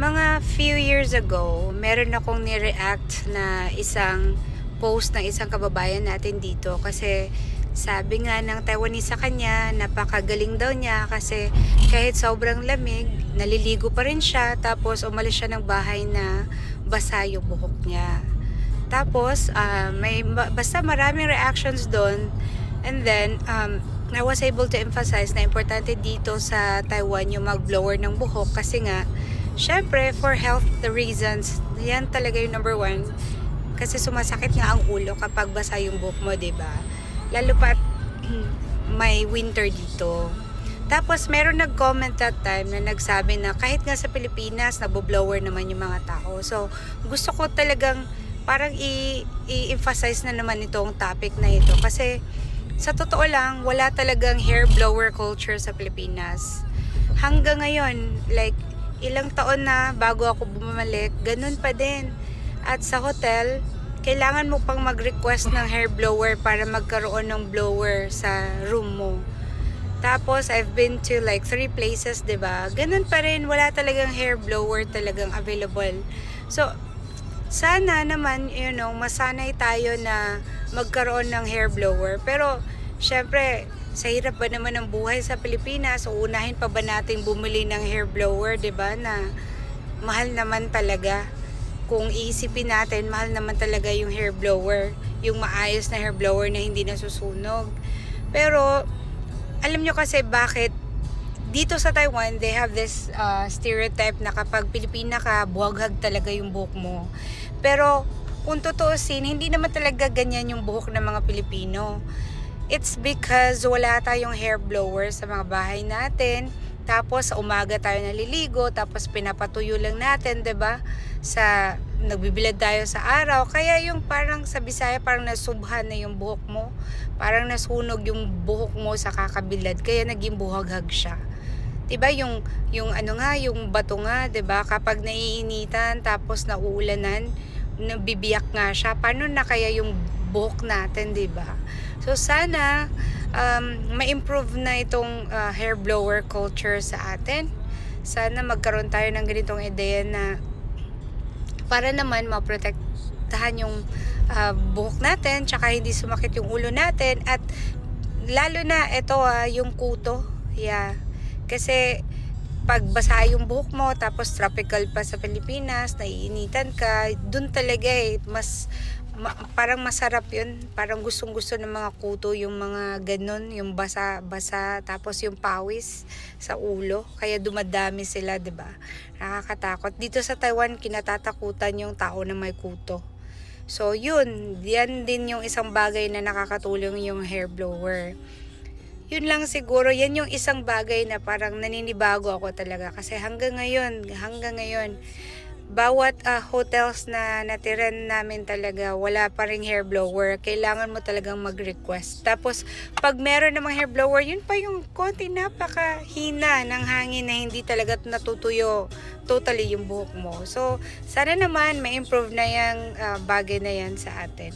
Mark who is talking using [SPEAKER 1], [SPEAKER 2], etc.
[SPEAKER 1] Mga few years ago, meron akong ni-react na isang post ng isang kababayan natin dito kasi sabi nga ng Taiwanese sa kanya, napakagaling daw niya kasi kahit sobrang lamig, naliligo pa rin siya tapos umalis siya ng bahay na basa yung buhok niya. Tapos, ah, may ba- basta maraming reactions doon. And then, um, I was able to emphasize na importante dito sa Taiwan yung mag-blower ng buhok kasi nga, syempre, for health the reasons, yan talaga yung number one. Kasi sumasakit nga ang ulo kapag basa yung buhok mo, ba? Lalo pa may winter dito. Tapos meron nag-comment that time na nagsabi na kahit nga sa Pilipinas, nabo-blower naman yung mga tao. So, gusto ko talagang parang i-emphasize na naman itong topic na ito. Kasi sa totoo lang, wala talagang hair blower culture sa Pilipinas. Hanggang ngayon, like ilang taon na bago ako bumalik, ganun pa din. At sa hotel, kailangan mo pang mag-request ng hair blower para magkaroon ng blower sa room mo. Tapos, I've been to like three places, ba? Ganun pa rin, wala talagang hair blower talagang available. So, sana naman, you know, masanay tayo na magkaroon ng hair blower. Pero, syempre, sa hirap ba naman ng buhay sa Pilipinas, uunahin pa ba natin bumili ng hair blower, 'di ba? Na mahal naman talaga. Kung iisipin natin, mahal naman talaga yung hair blower, yung maayos na hair blower na hindi nasusunog. Pero, alam nyo kasi bakit dito sa Taiwan, they have this uh, stereotype na kapag Pilipina ka, buwaghag talaga yung buhok mo. Pero kung tutuusin, hindi naman talaga ganyan yung buhok ng mga Pilipino. It's because wala tayong hair blower sa mga bahay natin. Tapos umaga tayo naliligo, tapos pinapatuyo lang natin, 'di ba? Sa nagbibilad tayo sa araw. Kaya yung parang sa Bisaya parang nasubhan na yung buhok mo. Parang nasunog yung buhok mo sa kakabilad, kaya naging buhaghag siya. 'Di ba yung yung ano nga, yung bato nga, 'di ba? Kapag naiinitan tapos nauulanan, nabibiyak nga siya. Paano na kaya yung buhok natin, 'di ba? So sana um, ma-improve na itong uh, hair blower culture sa atin. Sana magkaroon tayo ng ganitong ideya na para naman maprotektahan yung uh, buhok natin, tsaka hindi sumakit yung ulo natin at lalo na ito ah, yung kuto. Yeah. Kasi pag basa yung buhok mo tapos tropical pa sa Pilipinas, naiinitan ka, dun talaga eh mas ma- parang masarap yun. Parang gustong gusto ng mga kuto yung mga ganun, yung basa-basa tapos yung pawis sa ulo. Kaya dumadami sila, ba? Nakakatakot. Dito sa Taiwan kinatatakutan yung tao na may kuto. So yun, yan din yung isang bagay na nakakatulong yung hair blower yun lang siguro, yan yung isang bagay na parang naninibago ako talaga. Kasi hanggang ngayon, hanggang ngayon, bawat ah, hotels na natiran namin talaga, wala pa ring hair blower. Kailangan mo talagang mag-request. Tapos, pag meron namang hair blower, yun pa yung konti napakahina ng hangin na hindi talaga natutuyo totally yung buhok mo. So, sana naman ma-improve na yung ah, bagay na yan sa atin.